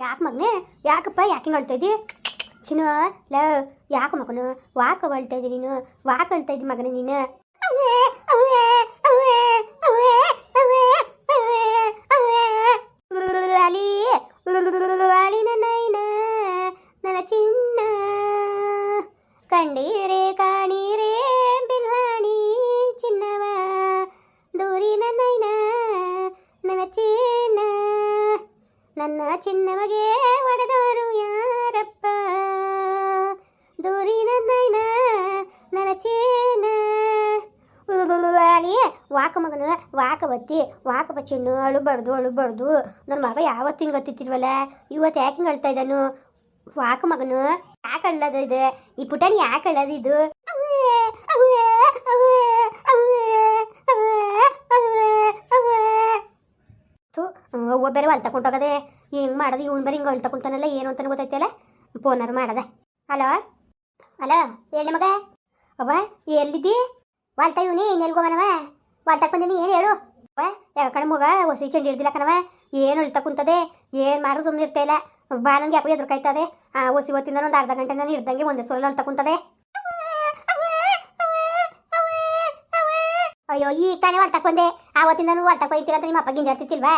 ಯಾಕೆ ಮಗನೇ ಯಾಕಪ್ಪ ಯಾಕೆ ಹಿಂಗೆ ಅಳ್ತಾ ಇದ್ದಿ ಚಿನ್ನು ಲ ಯಾಕೆ ಮಗನು? ವಾಕ ಅಳ್ತಾ ಇದ್ದಿ ನೀನು? ವಾಕ್ ಅಳ್ತಾ ಇದ್ದಿ ಮಗನೇ ನೀನು? ನನ್ನ ಚಿನ್ನ. ಕಂಡೀರೆ ಕಾಣೀರೆ ಬಿಲ್ಲಾಣಿ ಚಿನ್ನವ. ದೂರಿನ ನೈನ, ನನ್ನ ಚಿನ್ನ. ನನ್ನ ಚಿನ್ನವಗೆ ಒಡೆದವರು ಯಾರಪ್ಪ? ದೂರಿನ ನೈನ, ನನ್ನ ಚಿನ್ನ. ವಾಕ ಮಗನ, ವಾಕ ಬತ್ತಿ ವಾಕ ಬಚ್ಚಿನ್ನು ಅಳುಬಾರ್ದು ಅಳುಬಾರ್ದು ನನ್ನ ಮಗ ಯಾವತ್ತು ಹಿಂಗೆ ಹತ್ತಿತ್ತಿಲ್ವಲ್ಲ ಇವತ್ತು ಯಾಕೆ ಹಿಂಗೆ ಅಳ್ತಾ ಇದ್ದಾನು? ವಾಕ ಮಗನು, ಯಾಕೆ ಅಳ್ಳದು ಇದು? ಈ ಪುಟಾಣಿ ಯಾಕೆ ಅಳ್ಳದ ಇದು? ಥು ಅವ್ವ ಬೇರೆ ಹೊಲ್ ತಗೊಂಡೋಗದೆ ಹೆಂಗೆ ಮಾಡೋದು? ಇವ್ನು ಬರೀ ಹಿಂಗೆ ಹೊಲ್ ತಗೊಂತಾನಲ್ಲ ಏನು ಅಂತಾನೆ ಗೊತ್ತೈತಲ್ಲ ಫೋನಾರು ಮಾಡದ. ಹಲೋ? ಹಲೋ, ಹೇಳಿ ಮಗ. ಅವ್ವ, ಎಲ್ಲಿದ್ದಿ? ವಾಲ್ತ ಇವನಿ ಇನ್ನೆಲ್ಗೋ ಮನವ ವಾಲ್ತಕ್ ಬಂದಿನಿ, ಏನು ಹೇಳು? ಯಾವ ಕಡೆ ಮಗ ಹೊಸ ಚಂಡಿ ಹಿಡ್ದಿಲ್ಲ ಕಣವ ಏನು ಹೇಳ್ತಾ ಕುಂತದೆ? ಏನು ಮಾಡೋದು ಸುಮ್ಮನೆ ಇರ್ತಾ ಇಲ್ಲ? ಬಾ ನನಗೆ ಯಾಕೋ ಎದುರ್ಕಾಯ್ತದೆ ಆ ಒಸಿ ಹೊತ್ತಿಂದ ಒಂದು ಅರ್ಧ ಗಂಟೆ ನಾನು ಹಿಡ್ದಂಗೆ ಒಂದೇ ಸೋಲ ಹೇಳ್ತಾ ಕುಂತದೆ. ಅಯ್ಯೋ, ಈಗ ತಾನೇ ಹೊರ ಬಂದೆ. ಆವತ್ತಿಂದ ಹೊಲ್ತಾ ಬೈತೀರ ಅಂತ ನಿಮ್ಮ ಅಪ್ಪ ಗಿಂಜಾಡ್ತಿತ್ತಿಲ್ವಾ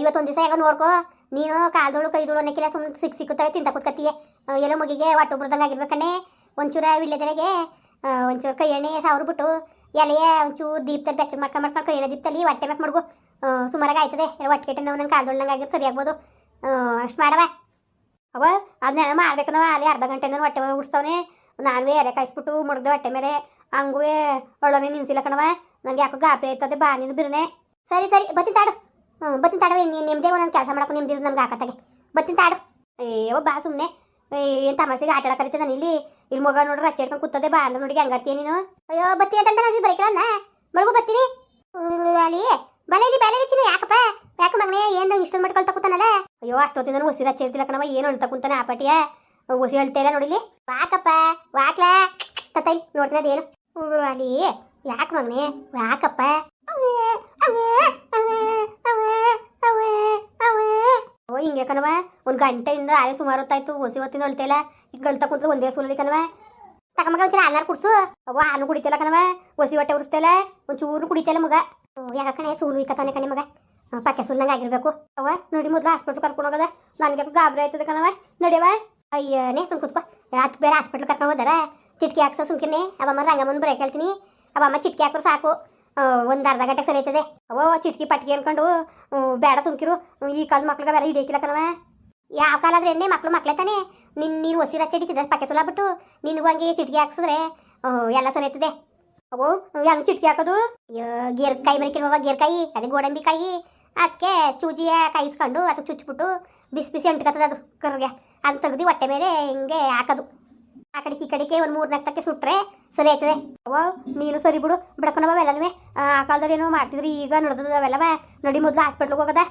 ಇವತ್ತೊಂದು ದಿವಸ ಯಾವಾಗ ನೋಡ್ಕೋ, ನೀನು ಕಾಲ್ದೋಳು ಕೈದೋಳು ಅನ್ನಕ್ಕಿಲ್ಲ ಸುಮ್ಮನೆ ಸಿಕ್ ಸಿಕ್ಕುತ್ತವೆ, ತಿಂತ ಕೂತ್ಕತ್ತೀಯ. ಎಲ್ಲೋ ಮಗಿಗೆ ಒಟ್ಟು ಉಬ್ರದಂಗೆ ಆಗಿರ್ಬೇಕಣ್ಣೆ ಒಂಚೂರ ವಿಳ್ಳೆದೆಲೆಗೆ ಒಂಚೂರು ಕೈ ಎಣ್ಣೆ ಸಾವಿರ ಬಿಟ್ಟು, ಎಲೆಯ ಒಂಚೂರು ದೀಪ್ತಲ್ಲಿ ಬೆಚ್ಚ ಮಾಡ್ಕೊಂಡು ಮಾಡ್ಕೊಂಡು ಕೈ ಎಣ್ಣೆ ದೀಪ್ತಲ್ಲಿ ಒಟ್ಟೆ ಬೇಕು ಮಡ್ಗು. ಸುಮಾರಾಗಿ ಆಯ್ತದೆ. ಕೆಟ್ಟ ನಾವು ನಂಗೆ ಕಾಲ್ದೊಳ್ನಂಗೆ ಆಗಿರ್ ಸರಿ ಆಗ್ಬೋದು. ಅಷ್ಟು ಮಾಡವ ಅವ ಅದನ್ನೆಲ್ಲ ಮಾಡ್ಬೇಕನವ ಅಲ್ಲಿ ಅರ್ಧ ಗಂಟೆಯಿಂದ ಹೊಟ್ಟೆ ಉಡ್ಸ್ತವನೆ. ನಾನುವೇ ಎರೆ ಕಾಯಿಸ್ಬಿಟ್ಟು ಮುಡ್ದೆ ಹೊಟ್ಟೆ ಮೇಲೆ. ಹಂಗೂ ಒಳಗೆ ನಿನ್ಸಿಲ್ಲ ಕಣವ ನಂಗೆ ಯಾಕೋ ಗಾಬರಿ ಆಯ್ತದೆ, ಬಾ ನೀನು ಬಿರುನೆ. ಸರಿ ಸರಿ, ಬತ್ತಿನ ತಾಡು. ಹ್ಞೂ ಬತ್ತಿನ ತಾಡು, ನೀನು ನಿಮ್ಮದೇ ಒಂದೊಂದು ಕೆಲಸ ಮಾಡಕ್ಕೆ ನಿಮ್ದು ನಮ್ಗೆ ಹಾಕತ್ತಾಗೆ ಬತ್ತಿನ ತಾಡು. ಅಯ್ಯೋ, ಬಾ ಸುಮ್ಮನೆ ಏನು ತಮಾಸೆಗೆ ಆಟ ಆಡಕರಿತೆ ನಾನು ಇಲ್ಲಿ. ಇಲ್ಲಿ ಮಗ ನೋಡ್ರಿ ರಚ್ಚೆ ಹಿಡ್ಕೊಂಡು ಕೂತದೆ, ಬಾ ಅಂದ್ರೆ ನೋಡಿ ಹೆಂಗಾಡ್ತೀಯ ನೀನು. ಅಯ್ಯೋ ಬತ್ತಿ ಅಂತ ನಾನು ಬರೀಕಲ್ಲ ಮಳಗು ಬತ್ತೀನಿ. ಅಲ್ಲಿ ಬಲೇರಿ ಚಿನ್ನ ಯಾಕಪ್ಪ? ಯಾಕೆ ಮಗನೇ, ಏನು ಇಷ್ಟೊಂದು ಮಾಡ್ಕೊಳ್ತಾ ಕೂತಾನಲ್ಲ? ಅಯ್ಯೋ ಅಷ್ಟೊತ್ತಿಂದ ಉಸಿ ರಚ್ಚೆ ಇರ್ತಿಲ್ಲ ಕಣವ ಏನು ಹೇಳ್ತಾ ಕುಂತಾನೆ ಆ ಪಟಿಯ? ಉಸಿ ಹೇಳ್ತಾ ಇಲ್ಲ ನೋಡಿಲಿ ವಾಕಪ್ಪ, ವಾಕ್ಲಾ? ತತ್ತೈ ನೋಡ್ತೀನಿ ಅದೇನು ಅಲ್ಲಿ. ಯಾಕೆ ಮಗನೇ? ಯಾಕಪ್ಪ ಓ, ಹಿಂಗೆ ಕಣವ ಒಂದು ಗಂಟೆಯಿಂದ ಆರೆ ಸುಮಾರು ಹೊತ್ತಾಯ್ತು ಹೊಸಿ ಹೊತ್ತಿಂದ ಅಳ್ತಿಲ್ಲ ಈಗ ಗಳ್ತಾ ಕುಂತ್ರೆ ಒಂದೇ ಸೂಲಲ್ಲಿ ಕಣವ ಮಗ ಒಂಚೂರು ಹಾಲಾರು ಕುಡ್ಸು. ಅವ ಹಾಲು ಕುಡಿತಿಲ್ಲ ಕಣವ ಹೊಸಿ ಹೊಟ್ಟೆ ಉರಿಸ್ತಿಲ್ಲ ಒಂಚೂರು ಕುಡಿತಿಲ್ಲ ಮಗ. ಯಾಕ ಕಣೆ? ಸೂಲು ಇಕ್ಕತಾನೆ ಕಣೆ ಮಗ. ಪಕ್ಕೆ ಸುಲ್ನಂಗೆ ಆಗಿರ್ಬೇಕು. ಅವ ನೋಡಿ ಮೊದ್ಲು ಹಾಸ್ಪಿಟ್ಲ್ ಕರ್ಕೊಂಡು ಹೋಗದ. ನನಗೆ ಗಾಬರಿ ಆಯ್ತದ ಕಣವ ನಡಿಯವ ಅಯ್ಯನೇ ಸುಮ್ ಕೂತ್ಕೋ. ಅದಕ್ಕೆ ಬೇರೆ ಹಾಸ್ಪಿಟ್ಲ್ ಕರ್ಕೊಂಡು ಹೋದಾರ. ಚಿಟ್ಕಿ ಹಾಕ್ಸ ಸುಮ್ಕಿನೇ ಅವಮ್ಮ ರಂಗಮ್ಮನ ಬ್ರೇಕ್ ಹೇಳ್ತೀನಿ ಅವಮ್ಮ ಚಿಟ್ಕಿ ಹಾಕ್ರು ಸಾಕು. ಒಂದು ಅರ್ಧ ಗಂಟೆ ಸರಿ ಆಯ್ತದೆ. ಅವೋ ಚಿಟ್ಕಿ ಪಟ್ಕಿ ಅನ್ಕೊಂಡು ಬೇಡ ಸುಮ್ಕಿರು. ಈ ಕಾಲದ ಮಕ್ಳಿಗೆ ಬೇರೆ ಹಿಡಿಯಕ್ಕಿಲ್ಲ ಕಣವ ಯಾವ ಕಾಲ ಆದ್ರೆ ಎಣ್ಣೆ ಮಕ್ಳು ಮಕ್ಳೇ ತಾನೆ. ನಿನ್, ನೀನು ಹೊಸಿ ರಚ್ಚೆ ಹಿಡಿತಿದ್ದ ಪಕ್ಕೆ ಸುಲಾಬಿಟ್ಟು ನಿನಗೂ ಹಂಗೆ ಚಿಟ್ಕಿ ಹಾಕ್ಸಿದ್ರೆ ಎಲ್ಲ ಸರಿ ಆಯ್ತದೆ. ಅವು ಹೆಂಗ್ ಚಿಟ್ಕಿ ಹಾಕೋದು? ಗೇರ್ ಕಾಯಿ ಬರಕಿಲ್ವ ಗೇರ್ ಕಾಯಿ ಅದೇ ಗೋಡಂಬಿ ಕಾಯಿ. ಅದಕ್ಕೆ ಚೂಜಿಯ ಕಾಯಿಸ್ಕೊಂಡು ಅದಕ್ಕೆ ಚುಚ್ಬಿಟ್ಟು ಬಿಸಿ ಬಿಸಿ ಅಂಟ್ಕತ್ತದ ಅದು ಕರ್ಗೆ ಅದು ತೆಗ್ದು ಹೊಟ್ಟೆ ಮೇಲೆ ಹಿಂಗೆ ಹಾಕೋದು. ಆ ಕಡೆ ಈ ಕಡೆಗೆ ಒಂದು ಮೂರು ನಾಲ್ಕಕ್ಕೆ ಸುಟ್ರೆ ಸರಿ ಆಯ್ತದೆ. ಅವ ನೀನು ಸರಿ ಬಿಡು. ಬಿಡ್ಕೊಂಡವ ಎಲ್ಲನೂ. ಆ ಕಾಲದಲ್ಲಿ ಏನೋ ಮಾಡ್ತಿದ್ರಿ, ಈಗ ನಡೆದದ ಅವೆಲ್ಲವ ನಡಿ ಮೊದಲು ಹಾಸ್ಪಿಟ್ಲಿಗೆ ಹೋಗದ.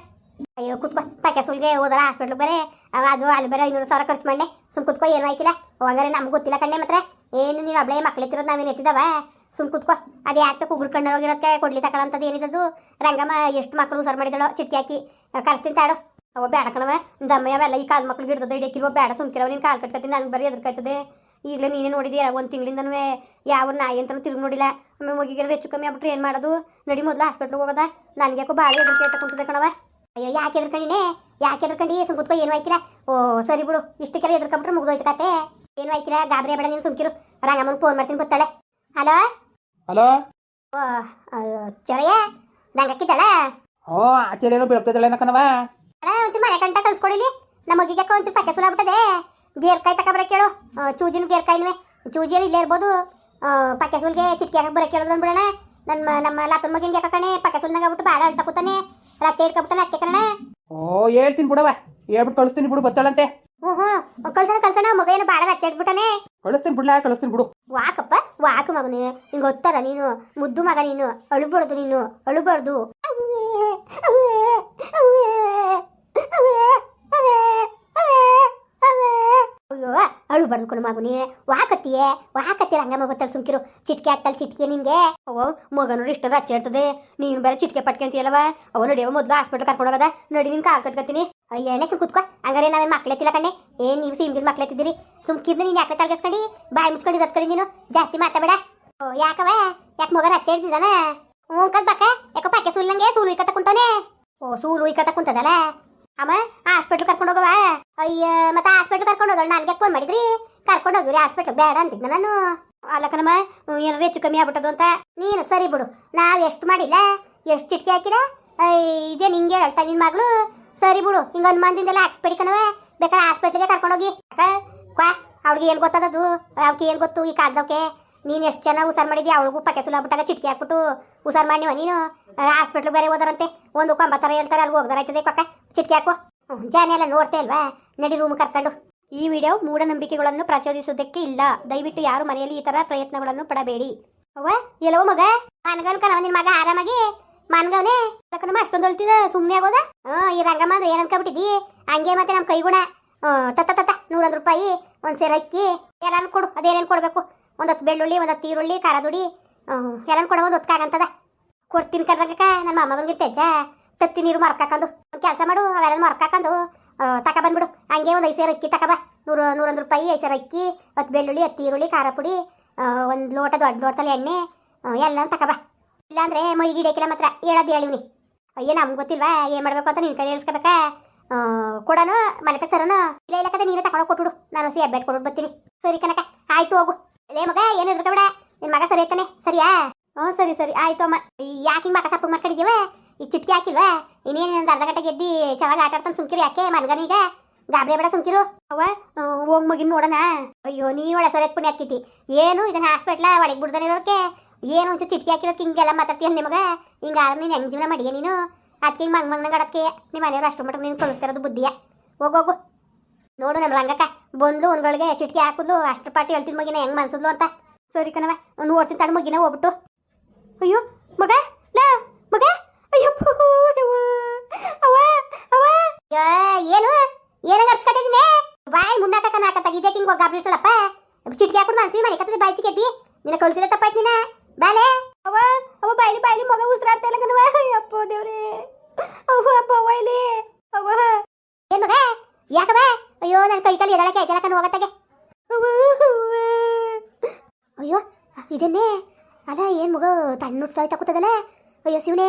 ಅಯ್ಯೋ, ಕುತ್ಕೋ. ಪಕ್ಕೆ ಸುಲ್ಗೆ ಹೋದ್ರೆ ಹಾಸ್ಪಿಟ್ಲಿಗೆ ಬರೇ. ಅವ ಅದು ಅಲ್ಲಿ ಬೇರೆ ಐನೂರು ಸಾವಿರ ಖರ್ಚು ಮಾಡಿ ಸುಮ್ ಕುತ್ಕೋ, ಏನು ಆಯ್ತಿಲ್ಲ ಹಂಗಾರೆ ನಮ್ಗೆ ಗೊತ್ತಿಲ್ಲ ಕಣ್ಣೆ ಮಾತ್ರ. ಏನು ನೀನು ಒಬ್ಳೆ ಮಕ್ಳು ಎತ್ತಿರೋದು ನಾವೇನು ಎತ್ತಿದವ? ಸುಮ್ ಕುತ್ಕೋ. ಅದು ಯಾಕೆ ಕುಗ್ರು ಕೈ ಕೊಡ್ಲಿ ತಗೊಳ್ಳಂಥದ್ದು ಏನಿದ್ದದು? ರಂಗಮ್ಮ ಎಷ್ಟು ಮಕ್ಕಳು ಸರ್ ಮಾಡಿದಳು ಚಿಟ್ಕಿ ಹಾಕಿ. ಕರೆಸ್ತೀನಿ ತಾಡು ಅವ ಬೇಡ ಕಣವ ದಮ್ಮಯ್ಯ ಅವೆಲ್ಲ ಈ ಕಾಲು ಮಕ್ಳು ಹಿಡ್ದದ ಇಡಕ್ಕಿರುವ ಬೇಡ ಸುಮ್ಕಿರೋ. ನೀನು ಕಾಲು ಕಟ್ಕತ್ತೀನಿ ನನಗೆ ಬರೀ ಎದುರ್ಕಾಯ್ತದೆ ಈಗಲೇ ನೀನೇ ನೋಡಿದ್ಯಾ, ಒಂದು ತಿಂಗಳಿಂದನೂ ಯಾವ ನಾಯಿ ಅಂತಲೂ ತಿರುಗಿ ನೋಡಿಲ್ಲ. ಆಮೇಲೆ ಮಗಿಗೆ ಹೆಚ್ಚು ಕಮ್ಮಿ ಆಗ್ಬಿಟ್ರೆ ಏನು ಮಾಡೋದು? ನಡಿ ಮೊದಲು ಹಾಸ್ಪಿಟ್ಲಿಗೆ ಹೋಗೋದ. ನನಗೆ ಯಾಕೋ ಭಾಳ ಎದುರ್ಕೆ ತಗೊಂತದೆ ಕಣವ ಅಯ್ಯೋ, ಯಾಕೆ ಎದ್ರಕಂಡಿನೇ ಯಾಕೆ ಎದ್ರಕಂಡಿ ಸುಮ್ ಕುತ್ಕೋ. ಏನು ಆಯ್ಕಿಲ್ಲ ಓ, ಸರಿ ಬಿಡು. ಇಷ್ಟಕ್ಕೆಲ್ಲ ಎದ್ರಕೊಂಡ್ರೆ ಮುಗ್ದೋಯ್ತು ಕತೆ. ಏನು ಆಯ್ಕಿಲ್ಲ ಗಾಬರಿ ಬೇಡ ನೀನು ಸುಮ್ಕಿರು. ರಂಗಮ್ಮನ ಫೋನ್ ಮಾಡ್ತೀನಿ ಗೊತ್ತಾಳೆ. ಹಲೋ? ಹಲೋ? ಓ ಚೊರೆಯ ನಂಗೆ ಹಾಕಿದ್ದಾಳ ಓ ಆಚೆಲೇನೋ ಬೀಳ್ತದಲ್ಲ ಕಣವ ಅಣ್ಣ ಒಂಚೂರು ಮನೆ ಕಂಟ ಕಳ್ಸ್ಕೊಡಿಲಿ ನಮ್ಮ ಮಗಿಗೆ ಒಂಚೂರು ಪಕ್ಕೆ ಸುಲಾಗ್ಬಿಟ್ಟದೆ ಗೇರ್ಕಾಯಿ ತಗೊಬರ ಕೇಳು. ಚೂಜಿನ ಗೇರ್ಕಾಯಿನೂ ಚೂಜಿಯಲ್ಲಿ ಇಲ್ಲೇ ಇರ್ಬೋದು. ಪಕ್ಕೆ ಸುಲ್ಗೆ ಚಿಟ್ಕಿ ಹಾಕಿ ಬರಕ್ಕೆ ಕೇಳಿದ್ರು ಅಂದ್ಬಿಡೋಣ ನಮ್ಮ ನಮ್ಮ ಲಾತನ ಮಗಿನ ಯಾಕಣೆ ಪಕ್ಕೆ ಸುಲ್ನಾಗ ಆಗ್ಬಿಟ್ಟು ಭಾಳ ಹೇಳ್ತಾ ಕೂತಾನೆ. ರಚ್ಚೆ ಇಟ್ಕೊಬಿಟ್ಟಾನೆ ಅಕ್ಕೆ ಕಣ. ಓ ಹೇಳ್ತೀನಿ ಬಿಡವ ಹೇಳ್ಬಿಟ್ಟು ಕಳಿಸ್ತೀನಿ ಬಿಡು ಬತ್ತಾಳಂತೆ. ಹ್ಞೂ ಹ್ಞೂ ಕಳ್ಸೋಣ ಕಳ್ಸೋಣ. ಮಗ ಏನು ಭಾಳ ರಚ್ಚೆ ಇಟ್ಬಿಟ್ಟಾನೆ ಕಳಿಸ್ತೀನಿ ಬಿಡ್ಲಾ ಕಳಿಸ್ತೀನಿ ಬಿಡು. ವಾಕಪ್ಪ. ವಾಕು ಮಗನೇ ನಿಂಗೆ ಗೊತ್ತಾರ ನೀನು ಮುದ್ದು ಮಗ ನೀನು ಅಳುಬಾರ್ದು ನೀನು ಅಳುಬಾರ್ದು. ಅಯ್ಯೋ ಅಳು ಮಗು ಮಗುನಿ. ವಾಕತ್ತಿಯೇ? ವಾಕತ್ತಿ ರಂಗಮ್ಮ ಗೊತ್ತಲ್ಲ ಸುಮ್ಕಿರು. ಚಿಟ್ಕೆ ಆಗ್ತಲ್ಲ ಚಿಟ್ಕೆ ನಿಂಗೆ? ಓ ಮಗ ನೋಡಿ ಇಷ್ಟ ರಚ್ಚೆ ಇರ್ತದೆ ನೀನು ಬೇರೆ ಚಿಟ್ಕೆ ಪಟ್ಕೊಂತೀಯಲ್ಲವ ಅವ ನಡಿಯವ ಮೊದ್ಲು ಹಾಸ್ಪಿಟ್ಲ್ ಕರ್ಕೊಂಡು ಹೋಗದ. ನೋಡಿ ನಿನ್ ಕಾಲ್ ಕಟ್ಕೊತೀನಿ. ಎಣ್ಣೆ ಸುಮ್ ಕುತ್ಕೋ. ಹಂಗಾರೆ ನಾವೇನು ಮಕ್ಳೆತ್ತಿಲ್ಲ ಕಣ್ಣೆ. ಏನ್ ನೀವು ಸಿಮ್ಗಿದ್ ಮಕ್ಳೆತ್ತಿದ್ದೀರಿ ಸುಮ್ಕಿರ್ನ ನೀನು ಯಾಕೆ ತಲ್ಗಸ್ಕೊಂಡು? ಬಾಯಿ ಮುಚ್ಕೊಂಡು ಇರತ್ ನೀನು. ಜಾಸ್ತಿ ಮಾತಾಡ ಓ ಯಾಕವ ಯಾಕೆ ಮಗ ರಚ್ಚೆ ಇರ್ತಿದ್ದಾನ ಹ್ಞೂ ಕದ್ ಬಾಕ ಯಾಕೋ ಪಾಕೆ ಸುಲ್ಲಂಗೆ ಸೂಲು ಕುಂತಾನೆ ಓ, ಸೂಲು ಇಕ್ಕತ್ತ ಕುಂತದಲ್ಲ? ಅಮ್ಮ ಹಾಸ್ಪಿಟ್ಲ್ ಕರ್ಕೊಂಡು ಹೋಗವ ಅಯ್ಯ, ಮತ್ತೆ ಹಾಸ್ಪಿಟ್ಲ್ ಕರ್ಕೊಂಡು ಹೋಗೋಣ ನನಗೆ ಫೋನ್ ಮಾಡಿದ್ರಿ? ಕರ್ಕೊಂಡು ಹೋಗಿರಿ ಹಾಸ್ಪಿಟ್ಲ್ ಬೇಡ ಅಂತಿದ್ನ ನಾನು. ಅಲ್ಲಕ್ಕನಮ್ಮ ಏನಾದ್ರು ಹೆಚ್ಚು ಕಮ್ಮಿ ಆಗ್ಬಿಟ್ಟದು ಅಂತ. ನೀನು ಸರಿ ಬಿಡು, ನಾವು ಎಷ್ಟು ಮಾಡಿಲ್ಲ? ಎಷ್ಟು ಚಿಟ್ಕೆ ಹಾಕಿರ ಇದೇ ನಿಂಗೆ ಹೇಳ್ತಾ ನಿನ್ನ ಮಗಳು. ಸರಿ ಬಿಡು, ಹಿಂಗ ಮಂದಿಂದೆಲ್ಲ ಹಾಕ್ಸ್ಬೇಡಿ ಕಣವ ಬೇಕಾದ್ರೆ ಹಾಸ್ಪಿಟ್ಲಿಗೆ ಕರ್ಕೊಂಡೋಗಿ ಯಾಕ? ಕ್ವಾ, ಅವ್ಳಿಗೆ ಏನು ಗೊತ್ತದದು ಅವ್ಕೆ ಏನು ಗೊತ್ತು ಈ ಕಾಲ್ದವಕ್ಕೆ ನೀನು ಎಷ್ಟು ಚೆನ್ನಾಗಿ ಹುಷಾರ್ ಮಾಡಿದ್ಯಾ? ಅವಳಿಗೂ ಪಕ್ಕೆ ಸುಲಾಬಿಟ್ಟಾಗ ಚಿಟ್ಕೆ ಹಾಕ್ಬಿಟ್ಟು ಹುಷಾರ್ ಮಾಡಿವ ನೀನು? ಹಾಸ್ಪಿಟ್ಲ್ ಬೇರೆ ಹೋದಾರಂತೆ. ಒಂದು ಕೊಂಬತ್ತರ ಹೇಳ್ತಾರೆ ಅಲ್ಲಿ ಹೋಗ್ದಾರಾಯ್ತದೆ ಪಕ್ಕ. ಚಿಟ್ಕಿ ಹಾಕು ಜಾನೆ ಎಲ್ಲ ನೋಡ್ತಾ ಇಲ್ವಾ? ನಡಿ ರೂಮ್ ಕರ್ಕೊಂಡು. ಈ ವಿಡಿಯೋ ಮೂಢನಂಬಿಕೆಗಳನ್ನು ಪ್ರಚೋದಿಸುವುದಕ್ಕೆ ಇಲ್ಲ. ದಯವಿಟ್ಟು ಯಾರು ಮನೆಯಲ್ಲಿ ಈ ತರ ಪ್ರಯತ್ನಗಳನ್ನು ಪಡಬೇಡಿ. ಅವ್ವ, ಎಲ್ಲವೋ ಮಗ? ಮನ್ಗನ್ ಕಣವ ನಿನ್ ಮಗ ಆರಾಮಾಗಿ? ಮನ್ಗವನೇ? ಕಣಮ್ಮ ಅಷ್ಟೊಂದು ಹೊಳ್ತಿದ ಸುಮ್ಮನೆ ಆಗೋದ? ಈ ರಂಗಮ್ಮ ಅಂದ್ರೆ ಏನ್ ಹಂಗೆ ಮತ್ತೆ ನಮ್ಮ ಕೈಗುಣ. ತತ್ತ ತತ್ತ ನೂರೊಂದು ರೂಪಾಯಿ, ಒಂದು ಅಕ್ಕಿ. ಎಲ್ಲಾನು ಕೊಡು, ಅದೇನೇನು ಕೊಡಬೇಕು? ಒಂದು ಹೊತ್ತು ಬೆಳ್ಳುಳ್ಳಿ, ಒಂದು ಹೊತ್ತು ಈರುಳ್ಳಿ, ಖಾರದುಡಿ. ಎಲ್ಲಾನು ಕೊಡ, ಒಂದು ಕೊಡ್ತೀನಿ ಕರ್ರಕ್ಕ ನನ್ನ ಮಾಮ ಬಂದಿರ್ತೇಜ ತತ್ತಿ ನೀರು ಮರ್ಕಾಕೊಂಡು ಕೆಲಸ ಮಾಡು, ಅವೆಲ್ಲ ಮರ್ಕಾಕೊಂಡು ತಕ ಬಂದ್ಬಿಡು. ಹಂಗೆ ಒಂದು ಐದು ಅಕ್ಕಿ ತಕಬ ನೂರು, ನೂರೊಂದು ರೂಪಾಯಿ ಐದು ಅಕ್ಕಿ, ಹತ್ತು ಬೆಳ್ಳುಳ್ಳಿ, ಹತ್ತು ಈರುಳ್ಳಿ, ಖಾರ ಪುಡಿ ಒಂದು ಲೋಟ ದೊಡ್ಡ ಲೋಟದಲ್ಲಿ ಎಣ್ಣೆ ಎಲ್ಲ ತಕಬ ಇಲ್ಲಾಂದ್ರೆ ಮೈ ಗಿಡಕ್ಕಿಲ್ಲ ಮಾತ್ರ. ಹೇಳೋದು ಹೇಳಿವ್ನಿ ಅಯ್ಯೋ, ನಮ್ಗೆ ಗೊತ್ತಿಲ್ವಾ? ಏನು ಮಾಡಬೇಕು ಅಂತ ನಿನ್ನ ಕೈ ಹೇಳ್ಸ್ಕೋಬೇಕಾ? ಕೊಡೋನು, ಮನೆ ತರೋನು. ಇಲ್ಲ ಇಲ್ಲ ಕತೆ ನೀನೇ ತಗೊಂಡು ಕೊಟ್ಬಿಡು. ನಾನು ಸಿ ಅಬ್ಬೇಟ್ ಕೊಟ್ಬಿಟ್ಟು ಬರ್ತೀನಿ. ಸರಿ ಕನಕ ಆಯ್ತು ಹೋಗು. ಲೇ ಮಗ, ಏನು ಎದುರ್ಕೊಬೇಡ ನಿನ್ನ ಮಗ ಸರಿ ಐತಾನೆ. ಸರಿಯಾ? ಹ್ಞೂ ಸರಿ ಸರಿ. ಆಯ್ತು ಅಮ್ಮ. ಯಾಕೆ ಹಿಂಗೆ ಮಗ ಸಪ್ಪು ಮಾಡ್ಕೊಂಡಿದ್ದೀವ ಈಗ ಚಿಟ್ಕಿ ಹಾಕಿಲ್ವಾ? ಇನ್ನೇನು ಒಂದು ಅರ್ಧ ಗಂಟೆ ಗೆದ್ದಿ ಚೆನ್ನಾಗಿ ಆಟ ಆಡ್ತಾನೆ ಸುಮ್ಕಿರು ಯಾಕೆ? ಮನ್ಗನೀಗ ಗಾಬರಿ ಬೇಡ ಸುಮ್ಕಿರು. ಅವ ಹೋಗಿ ಮಗಿನ ನೋಡೋಣ. ಅಯ್ಯೋ, ನೀ ಒಳ್ಳೆ ಸರಿ ಪುಣ್ಯ ಆಗ್ತೈತಿ ಏನು ಇದನ್ನ ಹಾಸ್ಪಿಟ್ಲ ಒಳಗೆ ಬಿಡ್ದಾನೆ ಇರೋಕೆ ಏನು ಒಂಚೂರು ಚಿಟ್ಕಿ ಹಾಕಿರೋದು ಹಿಂಗೆಲ್ಲ ಮಾತಾಡ್ತೀಯ ನಿಮಗೆ? ಹಿಂಗಾದ್ರೆ ನೀನು ಹೆಂಗೆ ಜೀವನ ಮಾಡಿಯ ನೀನು? ಅದಕ್ಕೆ ಹಿಂಗೆ ಮಂಗ್ ಮಂಗ್ನಂಗೆ ಆಡೋಕ್ಕೆ ನಿಮ್ಮ ಮನೆಯವ್ರು ಅಷ್ಟು ಮಟ್ಟ ನೀನು ಕಲಿಸ್ತಿರೋದು ಬುದ್ಧಿಯ. ಹೋಗೋಗು ನೋಡು ನಮ್ಮ ರಂಗಕ್ಕ. ಬಂದು ಒಂದ್ಗಳಿಗೆ ಚಿಟ್ಕಿ ಹಾಕಿದ್ಲು ಅಷ್ಟು ಪಾಟಿ ಹೇಳ್ತಿದ್ ಮಗಿನ ಹೆಂಗೆ ಮನ್ಸಿದ್ಲು ಅಂತ. ಸರಿ ಕಣವ ಒಂದು ಓಡ್ತೀನಿ ತಡ ಮಗಿನ ಹೋಗ್ಬಿಟ್ಟು. ಅಯ್ಯೋ, ಮಗ, ಲ, ಮಗ. ಏನು ಏನಾಗ ಅರ್ಚ್ಕತ್ತಿದ್ದೀನಿ ಬಾಯಿ ಮುನ್ನಾಕ ಕನಾಕತ್ತಾಗ ಇದೇ ಹೋಗಿ ಗಾಬ್ರಿಸಲಪ್ಪ ಚಿಟ್ಕಿ ಹಾಕೊಂಡು ಮನ್ಸಿ ಮನೆ ಕತ್ತದ ಬಾಯಿ ಚಿಕ್ಕೆದ್ದಿ ನಿನ್ನ ಕಳ್ಸಿದ ತಪ್ಪಾಯ್ತು ನೀನ ಬಾಲೆ ಅವ ಅವ ಬಾಯ್ಲಿ ಬಾಯ್ಲಿ ಮಗ ಉಸಿರಾಡ್ತಾ ಇಲ್ಲ ಕಣವ ಅಯ್ಯಪ್ಪ ಅವ ಅಪ್ಪ ಅವ ಇಲ್ಲಿ ಅವ ಏನ್ ಮಗ ಯಾಕವ ಅಯ್ಯೋ ನನ್ನ ಕೈ ಕಾಲು ಎದಳಕ್ಕೆ ಆಯ್ತಲ್ಲ ಕಣ್ ಹೋಗತ್ತಾಗೆ. ಅಯ್ಯೋ ಇದನ್ನೇ ಅಲ್ಲ, ಏನು ಮಗ ತಣ್ಣು ತಣ್ಣುಟ್ಟಾಯ್ತಾ ತಕ್ಕೂತದಲ್ಲ ಅಯ್ಯೋ, ಶಿವನೇ